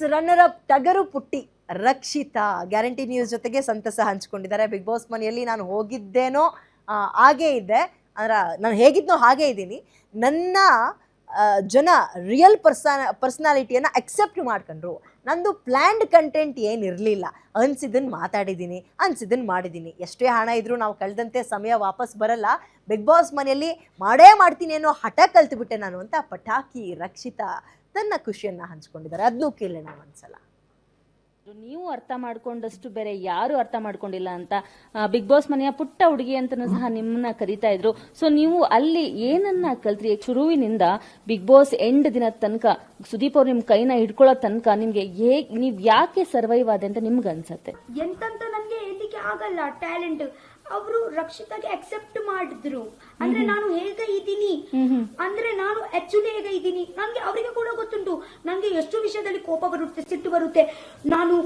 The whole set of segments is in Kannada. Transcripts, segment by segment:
ರನ್ನರ್ ಅಪ್ ಟಗರು ಪುಟ್ಟಿ ರಕ್ಷಿತಾ. ಗ್ಯಾರಂಟಿ ನ್ಯೂಸ್ ಜೊತೆಗೆ ಸಂತಸ ಹಂಚ್ಕೊಂಡಿದ್ದಾರೆ. ಬಿಗ್ ಬಾಸ್ ಮನೆಯಲ್ಲಿ ನಾನು ಹೋಗಿದ್ದೇನೋ ಹಾಗೇ ಇದ್ದೆ ಅಂದ್ರೆ ನಾನು ಹೇಗಿದ್ನೋ ಹಾಗೇ ಇದ್ದೀನಿ. ನನ್ನ ಜನ ರಿಯಲ್ ಪರ್ಸನ ಪರ್ಸ್ನಾಲಿಟಿಯನ್ನು ಅಕ್ಸೆಪ್ಟ್ ಮಾಡ್ಕೊಂಡ್ರು. ನಂದು ಪ್ಲ್ಯಾಂಡ್ ಕಂಟೆಂಟ್ ಏನಿರಲಿಲ್ಲ. ಅನ್ಸಿದ್ದನ್ನು ಮಾತಾಡಿದ್ದೀನಿ ಅನ್ಸಿದ್ದನ್ನು ಮಾಡಿದ್ದೀನಿ ಎಷ್ಟೇ ಹಣ ಇದ್ದರೂ ನಾವು ಕಳೆದಂತೆ ಸಮಯ ವಾಪಸ್ ಬರಲ್ಲ. ಬಿಗ್ ಬಾಸ್ ಮನೆಯಲ್ಲಿ ಮಾಡೇ ಮಾಡ್ತೀನಿ ಅನ್ನೋ ಹಠ ಕಲ್ತ್ಬಿಟ್ಟೆ ನಾನು ಅಂತ ಪಟಾಕಿ ರಕ್ಷಿತಾ. ತನ್ನ ಖುಷಿಯನ್ನ ಹಂಚ್ಕೊಂಡಿದ್ದಾರೆ. ಅದನ್ನು ಕೇಳೋಣ ಒಂದ್ಸಲ. ನೀವು ಅರ್ಥ ಮಾಡ್ಕೊಂಡಷ್ಟು ಬೇರೆ ಯಾರು ಅರ್ಥ ಮಾಡ್ಕೊಂಡಿಲ್ಲ ಅಂತ ಬಿಗ್ ಬಾಸ್ ಮನೆಯ ಪುಟ್ಟ ಹುಡುಗಿ ಅಂತನೂ ಸಹ ನಿಮ್ಮನ್ನ ಕರಿತಾ ಇದ್ರು. ಸೊ ನೀವು ಅಲ್ಲಿ ಏನನ್ನ ಕಲ್ತ್ರಿ? ಶುರುವಿನಿಂದ ಬಿಗ್ ಬಾಸ್ ಎಂಡ್ ದಿನ ತನಕ ಸುದೀಪ್ ಅವ್ರು ನಿಮ್ ಕೈನ ಹಿಡ್ಕೊಳ್ಳೋ ತನಕ ನಿಮ್ಗೆ ಹೇಗ್ ನೀವ್ ಯಾಕೆ ಸರ್ವೈವ್ ಆದ ಅಂತ ನಿಮ್ಗೆ ಅನ್ಸತ್ತೆ ಎಂತಂತ ನನ್ಗೆ ಹೇಳ್ಲಿಕ್ಕೆ ಆಗಲ್ಲ. ಟ್ಯಾಲೆಂಟ್ ಅವರು ರಕ್ಷಿತಾಗೆ ಅಕ್ಸೆಪ್ಟ್ ಮಾಡಿದ್ರು. ಅಂದ್ರೆ ನಾನು ಹೇಗೆ ಇದ್ದೀನಿ? ಅಂದ್ರೆ ನಾನು ಆಕ್ಚುಲಿ ಹೇಗೆ ಇದ್ದೀನಿ? ನಂಗೆ ಅವರಿಗೆ ಕೂಡ ಗೊತ್ತುಂಟು. ನಂಗೆ ಎಷ್ಟು ವಿಷಯದಲ್ಲಿ ಕೋಪ ಬರುತ್ತೆ ಸಿಟ್ಟು ಬರುತ್ತೆ. ನಾನು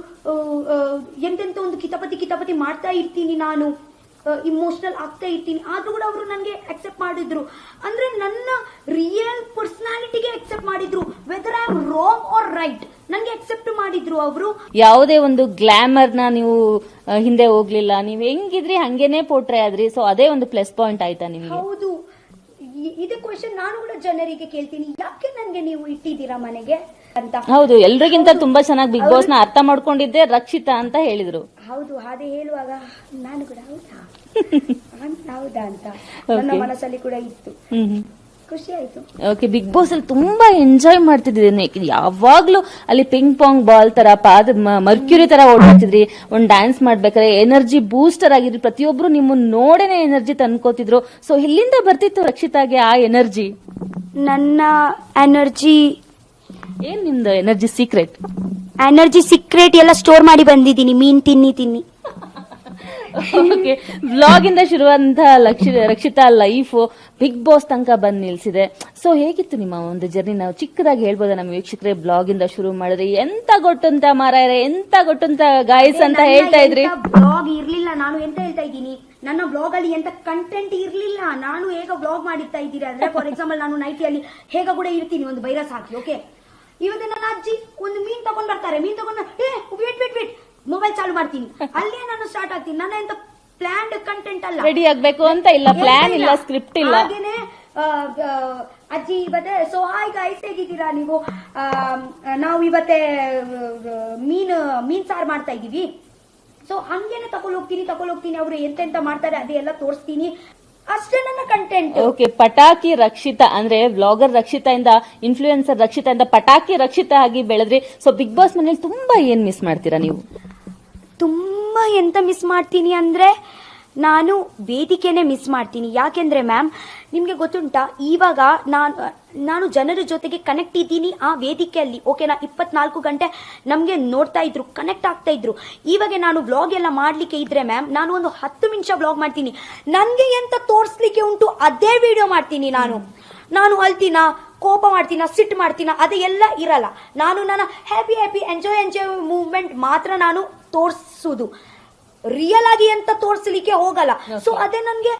ಎಂತೆಂತ ಒಂದು ಕಿತಾಪತಿ ಕಿತಾಪತಿ ಮಾಡ್ತಾ ಇರ್ತೀನಿ ನಾನು. ಇಮೋಷನಲ್ ಆಗ್ತಾ ಇರ್ತೀನಿ. ಆದ್ರೂ ಕೂಡ ಅವರು ನನಗೆ ಅಕ್ಸೆಪ್ಟ್ ಮಾಡಿದ್ರು. ಅಂದ್ರೆ ನನ್ನ ರಿಯಲ್ ಮಾಡಿದ್ರು ಅವರು ಯಾವುದೇ ಒಂದು ಗ್ಲಾಮರ್ನ ನೀವು ಹಿಂದೆ ಹೋಗ್ಲಿಲ್ಲ. ನೀವು ಹೆಂಗಿದ್ರಿ ಹಂಗೇನೆ ಪೋಟ್ರೆ ಆದ್ರಿ. ಸೊ ಅದೇ ಒಂದು ಪ್ಲಸ್ ಪಾಯಿಂಟ್ ಆಯ್ತಾ ನಿಮ್ಗೆ? ಹೌದು. ಇ- ಇದೇ ಕ್ವಶನ್ ನಾನು ಕೂಡ ಜನರಿಗೆ ಕೇಳ್ತೀನಿ. ಯಾಕೆ ನನ್ಗೆ ನೀವು ಇಟ್ಟಿದ್ದೀರಾ ಮನೆಗೆ? ಅಂತ. ಹೌದು ಎಲ್ರಿಗಿಂತ ತುಂಬಾ ಚೆನ್ನಾಗಿ ಬಿಗ್ ಬಾಸ್ನ ಅರ್ಥ ಮಾಡ್ಕೊಂಡಿದ್ದೆ ರಕ್ಷಿತಾ ಅಂತ ಹೇಳಿದ್ರು. ಹೌದು ಹಾಗೆ ಹೇಳುವಾಗ ನಾನು ಕೂಡ ಹೌದಾ? ಹೌದಾ ಅಂತ. ನನ್ನ ಮನಸ್ಸಲ್ಲಿ ಕೂಡ ಇತ್ತು. ಹ್ಮ್ ಹ್ಮ್. ಖುಷಿ ಆಯ್ತು. ಓಕೆ ಬಿಗ್ ಬಾಸ್ ಅಲ್ಲಿ ತುಂಬಾ ಎಂಜಾಯ್ ಮಾಡ್ತಿದ್ರಿ ಯಾವಾಗ್ಲೂ ಅಲ್ಲಿ ಪಿಂಗ್ ಪಾಂಗ್ ಬಾಲ್ ತರ ಪಾದ ಮರ್ಕ್ಯೂರಿ ತರ ಓಡಾಡ್ತಿದ್ರಿ ಒಂದ್ ಡ್ಯಾನ್ಸ್ ಮಾಡ್ಬೇಕಾದ್ರೆ ಎನರ್ಜಿ ಬೂಸ್ಟರ್ ಆಗಿದ್ರಿ. ಪ್ರತಿಯೊಬ್ರು ನಿಮ್ಮನ್ನ ನೋಡೇನೆ ಎನರ್ಜಿ ತಂದ್ಕೋತಿದ್ರು. ಸೊ ಇಲ್ಲಿಂದ ಬರ್ತಿತ್ತು ರಕ್ಷಿತಾಗೆ ಆ ಎನರ್ಜಿ ನನ್ನ ಎನರ್ಜಿ ಏನ್ ನಿಮ್ದು ಎನರ್ಜಿ ಸೀಕ್ರೆಟ್ ಎನರ್ಜಿ ಸೀಕ್ರೆಟ್ ಎಲ್ಲ ಸ್ಟೋರ್ ಮಾಡಿ ಬಂದಿದ್ದೀನಿ. ಮೀನ್ ತಿನ್ನಿ ತಿನ್ನಿ. ಓಕೆ ಬ್ಲಾಗ್ ಇಂದ ಶುರುವಂತ ರಕ್ಷಿತಾ ಲೈಫ್ ಬಿಗ್ ಬಾಸ್ ತನಕ ಬಂದ್ ನಿಲ್ಸಿದೆ. ಸೊ ಹೇಗಿತ್ತು ನಿಮ್ಮ ಒಂದು ಜರ್ನಿ? ನಾವು ಚಿಕ್ಕದಾಗಿ ಹೇಳ್ಬೋದ ನಮ್ಮ ವೀಕ್ಷಕರೇ ಬ್ಲಾಗ್ ಇಂದ ಶುರು ಮಾಡಿದ್ರೆ ಎಂತ ಗೊಟ್ಟಂತ ಮಾರಾಯರೆ ಎಂತ ಗೊಟ್ಟಂತ ಗಾಯಸ್ ಅಂತ ಹೇಳ್ತಾ ಇದ್ರಿ? ಬ್ಲಾಗ್ ಇರ್ಲಿಲ್ಲ ನಾನು ಎಂತ ಹೇಳ್ತಾ ಇದ್ದೀನಿ? ನನ್ನ ಬ್ಲಾಗ್ ಅಲ್ಲಿ ಎಂತ ಕಂಟೆಂಟ್ ಇರ್ಲಿಲ್ಲ ನಾನು ಹೇಗ ಬ್ಲಾಗ್ ಮಾಡಿರ್ತಾ ಇದ್ದೀರಿ? ಅಂದ್ರೆ ಫಾರ್ ಎಕ್ಸಾಂಪಲ್ ನಾನು ನೈಟಿಯಲ್ಲಿ ಹೇಗ ಕೂಡ ಇರ್ತೀನಿ ಒಂದು ವೈರಸ್ ಹಾಕಿ ಓಕೆ ಇವತ್ತು ನನ್ನ ಅಜ್ಜಿ ಒಂದು ಮೀನ್ ತಗೊಂಡ್ ಬರ್ತಾರೆ ಮೀನ್ ತಗೊಂಡ್ ಏ ವೇಟ್ ವೇಟ್ ವೇಟ್ ಮೊಬೈಲ್ ಚಾಲು ಮಾಡ್ತೀನಿ. ಅಲ್ಲೇ ನಾನು ಸ್ಟಾರ್ಟ್ ಆಗ್ತೀನಿ. ನನ್ನ ಎಂತ ಪ್ಲಾನ್ಡ್ ಕಂಟೆಂಟ್ ಅಲ್ಲ. ರೆಡಿ ಆಗ್ಬೇಕು ಅಂತ ಇಲ್ಲ ಪ್ಲಾನ್ ಇಲ್ಲ. ಸ್ಕ್ರಿಪ್ಟ್ ಇಲ್ಲ. ಹಾಗೇನೆ ಅಜ್ಜಿ ಇವತ್ತೆ ಸೊ ಹಾಯ್ ಗೈಸ್ ಹೇಗಿದ್ದೀರಾ ನೀವು? ನಾವು ಇವತ್ತೆ ಮೀನು ಮೀನ್ ಮೀನ್ ಸಾರು ಮಾಡ್ತಾ ಇದೀವಿ ಸೊ ಹಂಗೇನೆ ತಗೊಂಡ್ ಹೋಗ್ತೀನಿ ತಗೊಂಡ್ ಹೋಗ್ತೀನಿ. ಅವರು ಎಂತೆಂತ ಮಾಡ್ತಾರೆ ಅದೆಲ್ಲ ತೋರಿಸ್ತೀನಿ. ಅಷ್ಟೇ ನನ್ನ ಕಂಟೆಂಟ್ ಓಕೆ ಪಟಾಕಿ ರಕ್ಷಿತ ಅಂದ್ರೆ ವ್ಲಾಗರ್ ರಕ್ಷಿತ ಇಂದ ಇನ್ಫ್ಲೂಯೆನ್ಸರ್ ರಕ್ಷಿತ ಇಂದ ಪಟಾಕಿ ರಕ್ಷಿತ ಆಗಿ ಬೆಳೆದ್ರಿ ಸೊ ಬಿಗ್ ಬಾಸ್ ಮನೇಲಿ ತುಂಬಾ ಏನ್ ಮಿಸ್ ಮಾಡ್ತೀರಾ ನೀವು? ತುಂಬಾ ಎಂತ ಮಿಸ್ ಮಾಡ್ತೀನಿ ಅಂದ್ರೆ ನಾನು ವೇದಿಕೆನೆ ಮಿಸ್ ಮಾಡ್ತೀನಿ. ಯಾಕೆಂದ್ರೆ ಮ್ಯಾಮ್ ನಿಮ್ಗೆ ಗೊತ್ತುಂಟಾ, ಇವಾಗ ನಾನು ನಾನು ಜನರ ಜೊತೆಗೆ ಕನೆಕ್ಟ್ ಇದ್ದೀನಿ ಆ ವೇದಿಕೆಯಲ್ಲಿ. ಓಕೆನಾ ಇಪ್ಪತ್ನಾಲ್ಕು ಗಂಟೆ ನಮಗೆ ನೋಡ್ತಾ ಇದ್ರು ಕನೆಕ್ಟ್ ಆಗ್ತಾ ಇದ್ರು. ಇವಾಗ ನಾನು ವ್ಲಾಗ್ ಎಲ್ಲ ಮಾಡ್ಲಿಕ್ಕೆ ಇದ್ರೆ ಮ್ಯಾಮ್ ನಾನು ಒಂದು ಹತ್ತು ನಿಮಿಷ ವ್ಲಾಗ್ ಮಾಡ್ತೀನಿ. ನನಗೆ ಎಂತ ತೋರಿಸ್ಲಿಕ್ಕೆ ಉಂಟು, ಅದೇ ವಿಡಿಯೋ ಮಾಡ್ತೀನಿ ನಾನು. ನಾನು ಅಲ್ತಿನ ಕೋಪ ಮಾಡ್ತೀನ, ಸಿಟ್ ಮಾಡ್ತೀನ ಅದೆಲ್ಲ ಇರಲ್ಲ. ನಾನು ನನ್ನ happy happy enjoy enjoy movement ಮಾತ್ರ ನಾನು ತೋರಿಸುದು. ರಿಯಲ್ ಆಗಿ ಅಂತ ತೋರಿಸಲಿಕ್ಕೆ ಹೋಗಲ್ಲ. ಸೊ ಅದೇ ನನಗೆ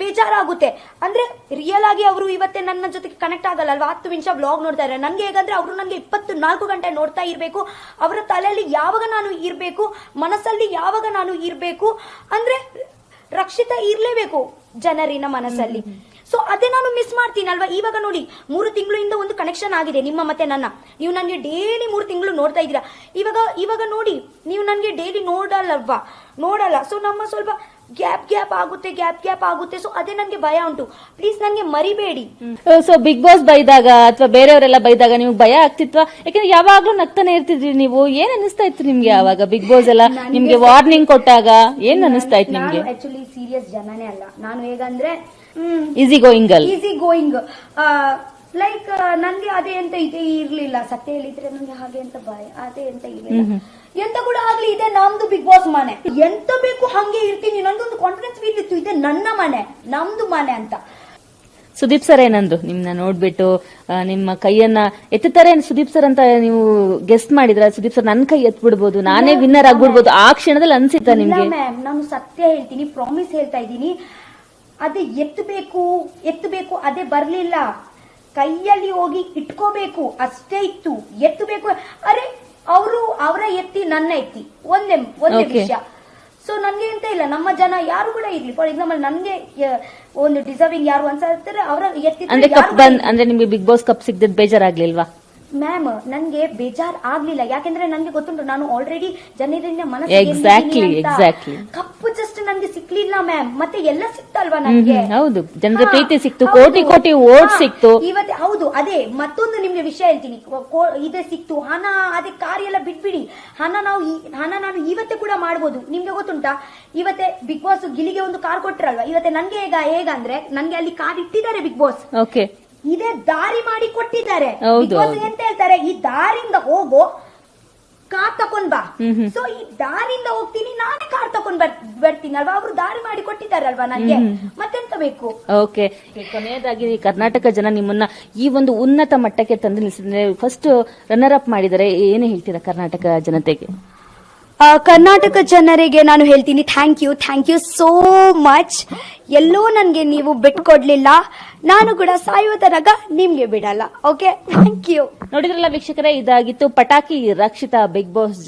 ಬೇಜಾರಾಗುತ್ತೆ. ಅಂದ್ರೆ ರಿಯಲ್ ಆಗಿ ಅವರು ಇವತ್ತೇ ನನ್ನ ಜೊತೆಗೆ ಕನೆಕ್ಟ್ ಆಗಲ್ಲ ಅಲ್ವಾ? ಹತ್ತು ನಿಮಿಷ ಬ್ಲಾಗ್ ನೋಡ್ತಾ ಇದ್ದಾರೆ. ನನ್ಗೆ ಹೇಗಂದ್ರೆ ಅವರು ನನಗೆ ಇಪ್ಪತ್ತು ನಾಲ್ಕು ಗಂಟೆ ನೋಡ್ತಾ ಇರಬೇಕು. ಅವರ ತಲೆಯಲ್ಲಿ ಯಾವಾಗ ನಾನು ಇರಬೇಕು? ಮನಸ್ಸಲ್ಲಿ ಯಾವಾಗ ನಾನು ಇರಬೇಕು? ಅಂದ್ರೆ ರಕ್ಷಿತ ಇರಲೇಬೇಕು ಜನರಿನ ಮನಸ್ಸಲ್ಲಿ. ಸೊ ಅದೇ ನಾನು ಮಿಸ್ ಮಾಡ್ತೀನಿ ಅಲ್ವಾ ಇವಾಗ ನೋಡಿ, ಮೂರು ತಿಂಗಳಿಂದ ಒಂದು ಕನೆಕ್ಷನ್ ಆಗಿದೆ, ನಿಮ್ಮ ಮತ್ತೆ ನನ್ನ. ನೀವು ನನಗೆ ಡೈಲಿ ಮೂರು ತಿಂಗಳು ನೋಡ್ತಾ ಇದ್ದೀರಾ. ಇವಾಗ ಇವಾಗ ನೋಡಿ, ನೀವು ನನಗೆ ಡೈಲಿ ನೋಡಲ್ಲಲ್ವಾ ನೋಡಲ್ಲ. ಸೊ ನಮ್ಮ ಸ್ವಲ್ಪ ಗ್ಯಾಪ್ ಗ್ಯಾಪ್ ಆಗುತ್ತೆ ಗ್ಯಾಪ್ ಗ್ಯಾಪ್ ಆಗುತ್ತೆ. ಸೊ ಅದೇ ನನಗೆ ಭಯ ಉಂಟು. ಪ್ಲೀಸ್ ನನಗೆ ಮರಿಬೇಡಿ. ಸೊ ಬಿಗ್ ಬಾಸ್ ಬೈದಾಗ ಅಥವಾ ಬೇರೆಯವರೆಲ್ಲ ಬೈದಾಗ ನಿಮ್ಗೆ ಭಯ ಆಗ್ತಿತ್ವಾ? ಯಾಕಂದ್ರೆ ಯಾವಾಗ್ಲೂ ನಗ್ತಾನೆ ಇರ್ತಿದ್ರಿ ನೀವು. ಏನ್ ಅನಿಸ್ತಾ ಇತ್ತು ನಿಮ್ಗೆ ಯಾವಾಗ ಬಿಗ್ ಬಾಸ್ ಎಲ್ಲ? ನಿಮ್ಗೆ ವಾರ್ನಿಂಗ್ ಕೊಟ್ಟಾಗ ಏನ್ ಅನಿಸ್ತಾ ಇತ್ತು ನಿಮ್ಗೆ? ಆಕ್ಚುಲಿ ಸೀರಿಯಸ್ ಜನನೇ ಅಲ್ಲ. ನಾನು ಹೇಗಂದ್ರೆ ಈಸಿ ಗೋಯಿಂಗ್ ಅಲ್ಲಿ ಈಸಿ ಗೋಯಿಂಗ್ ಲೈಕ್ ನನ್ಗೆ ಅದೇ ಅಂತ ಇದೆ ಇರ್ಲಿಲ್ಲ. ಸತ್ಯ ಹೇಳಿದ್ರೆ ನನ್ಗೆ ಹಾಗೆ ಅಂತ ಬಾಯ್ ಅದೇ ಅಂತ ಇದೆ ಎಂತ ಕೂಡ ಆಗ್ಲಿ ಇದೆ ನಮ್ದು ಬಿಗ್ ಬಾಸ್ ಮನೆ. ಎಂತ ಬೇಕು ಹಂಗೆ ಇರ್ತೀನಿ. ನನ್ಗೊಂದು ಕಾನ್ಫಿಡೆನ್ಸ್ ಫೀಲ್ ಇತ್ತು ಇದೆ ನನ್ನ ಮನೆ ನಮ್ದು ಮನೆ ಅಂತ. ಸುದೀಪ್ ಸರ್ ಏನಂದ್ರು? ನಿಮ್ನ ನೋಡ್ಬಿಟ್ಟು ನಿಮ್ಮ ಕೈಯನ್ನ ಎತ್ತುತ್ತಾರೆ ಸುದೀಪ್ ಸರ್ ಅಂತ ನೀವು ಗೆಸ್ಟ್ ಮಾಡಿದ್ರ? ಸುದೀಪ್ ಸರ್ ನನ್ನ ಕೈ ಎತ್ಬಿಡ್ಬೋದು ನಾನೇ ವಿನ್ನರ್ ಆಗ್ಬಿಡ್ಬೋದು. ಆ ಕ್ಷಣದಲ್ಲಿ ಅನ್ಸಿತ್ತ ನಿಮ್ಗೆ? ಮ್ಯಾಮ್ ನಾನು ಸತ್ಯ ಹೇಳ್ತೀನಿ ಪ್ರಾಮಿಸ್ ಹೇಳ್ತಾ ಇದ್ದೀನಿ. ಅದೇ ಎತ್ತಬೇಕು ಎತ್ತಬೇಕು ಅದೇ ಬರ್ಲಿಲ್ಲ. ಕೈಯಲ್ಲಿ ಹೋಗಿ ಇಟ್ಕೋಬೇಕು ಅಷ್ಟೇ ಇತ್ತು. ಎತ್ತಬೇಕು. ಅರೆ ಎತ್ತಿ ನನ್ನ ಎತ್ತಿ. ಒಂದೇ ಒಂದೇ ವಿಷಯ. ಸೊ ನನ್ಗೆ ಅಂತ ಇಲ್ಲ. ನಮ್ಮ ಜನ ಯಾರು ಕೂಡ ಇರ್ಲಿ. ಫಾರ್ ಎಕ್ಸಾಂಪಲ್ ನನ್ಗೆ ಒಂದು ಡಿಸರ್ವಿಂಗ್ ಯಾರು ಅನ್ಸತ್ತಾರೆ ಅವರ ಎತ್ತಿ ಅಂದ್ರೆ ಯಾರು ಕಪ್ ಬಂದ್ ಅಂದ್ರೆ ನಿಮ್ಗೆ ಬಿಗ್ ಬಾಸ್ ಕಪ್ ಸಿಗ್ದದ್ ಬೇಜಾರಾಗ್ಲಿಲ್ವಾ? ಮ್ಯಾಮ್ ನನ್ಗೆ ಬೇಜಾರ್ ಆಗ್ಲಿಲ್ಲ. ಯಾಕೆಂದ್ರೆ ನನ್ಗೆ ಗೊತ್ತುಂಟು ನಾನು ಆಲ್ರೆಡಿ ಜನರಿಂದ ಮನಸ್ಸು ಎಕ್ಸಾಕ್ಟ್ಲಿ ಎಕ್ಸಾಕ್ಟ್ಲಿ ಸಿಕ್ಲಿಲ್ಲ ಮ್ಯಾಮ್ ಮತ್ತೆ ಎಲ್ಲ ಸಿಕ್ತಲ್ವಾ ನನ್ಗೆ ಹ್ಮ್, ಹೌದು. ಜನರ ಪ್ರೀತಿ ಸಿಕ್ತು, ಕೋಟಿ ಕೋಟಿ ಓಟ್ ಸಿಕ್ತು. ಇವತ್ತು ಹೌದು ಅದೇ ಮತ್ತೊಂದು ನಿಮ್ಗೆ ವಿಷಯ ಹೇಳ್ತೀನಿ. ಇದೆ ಸಿಕ್ತು. ಹಣ ಅದೇ ಕಾರ್ ಎಲ್ಲ ಬಿಟ್ಬಿಡಿ. ಹಣ ನಾವು ಹಣ ನಾನು ಇವತ್ತೇ ಕೂಡ ಮಾಡ್ಬೋದು. ನಿಮ್ಗೆ ಗೊತ್ತುಂಟಾ? ಇವತ್ತೆ ಬಿಗ್ ಬಾಸ್ ಗಿಲಿಗೆ ಒಂದು ಕಾರ್ ಕೊಟ್ರಲ್ವಾ? ಇವತ್ತೆ ನನ್ಗೆ ಈಗ ಹೇಗಂದ್ರೆ ನನ್ಗೆ ಅಲ್ಲಿ ಕಾರ್ ಇಟ್ಟಿದ್ದಾರೆ ಬಿಗ್ ಬಾಸ್ ಓಕೆ ಇದೇ ದಾರಿ ಮಾಡಿ ಕೊಟ್ಟಿದ್ದಾರೆ. ಎಂತ ಹೇಳ್ತಾರೆ? ಈ ದಾರಿಯಿಂದ ಹೋಗೋ ಕಾರ್ ತಕೊಂಡ್ ಬಾ. ಸೊ ಈ ದಾರಿಯಿಂದ ಹೋಗ್ತೀನಿ ನಾನೇ ಕಾರ್ ತಕೊಂಡ್ ಬರ್ ಬರ್ತೀನಿ ಅಲ್ವಾ? ಅವರು ದಾರಿ ಮಾಡಿ ಕೊಟ್ಟಿದ್ದಾರಲ್ವಾ ನನಗೆ ಮತ್ತೆಂತ ಬೇಕು? ಓಕೆ ಕೊನೆಯದಾಗಿ ಕರ್ನಾಟಕ ಜನ ನಿಮ್ಮನ್ನ ಈ ಒಂದು ಉನ್ನತ ಮಟ್ಟಕ್ಕೆ ತಂದು ನಿಲ್ಸಿದ್ರೆ ಫಸ್ಟ್ ರನ್ನರ್ ಅಪ್ ಮಾಡಿದರೆ ಏನು ಹೇಳ್ತೀರಾ ಕರ್ನಾಟಕ ಜನತೆಗೆ? ಆ, ಕರ್ನಾಟಕ ಜನರಿಗೆ ನಾನು ಹೇಳ್ತೀನಿ thank you thank you so much ಎಲ್ಲೋ ನನಗೆ ನೀವು ಬಿಟ್ಕೊಡ್ಲಿಲ್ಲ. ನಾನು ಕೂಡ ಸಾಯುವ ತನಕ ನಿಮ್ಗೆ ಬಿಡಲ್ಲ ಓಕೆ ಥ್ಯಾಂಕ್ ಯು ನೋಡಿದ್ರಲ್ಲ ವೀಕ್ಷಕರೇ, ಇದಾಗಿತ್ತು ಪಟಾಕಿ ರಕ್ಷಿತ ಬಿಗ್ ಬಾಸ್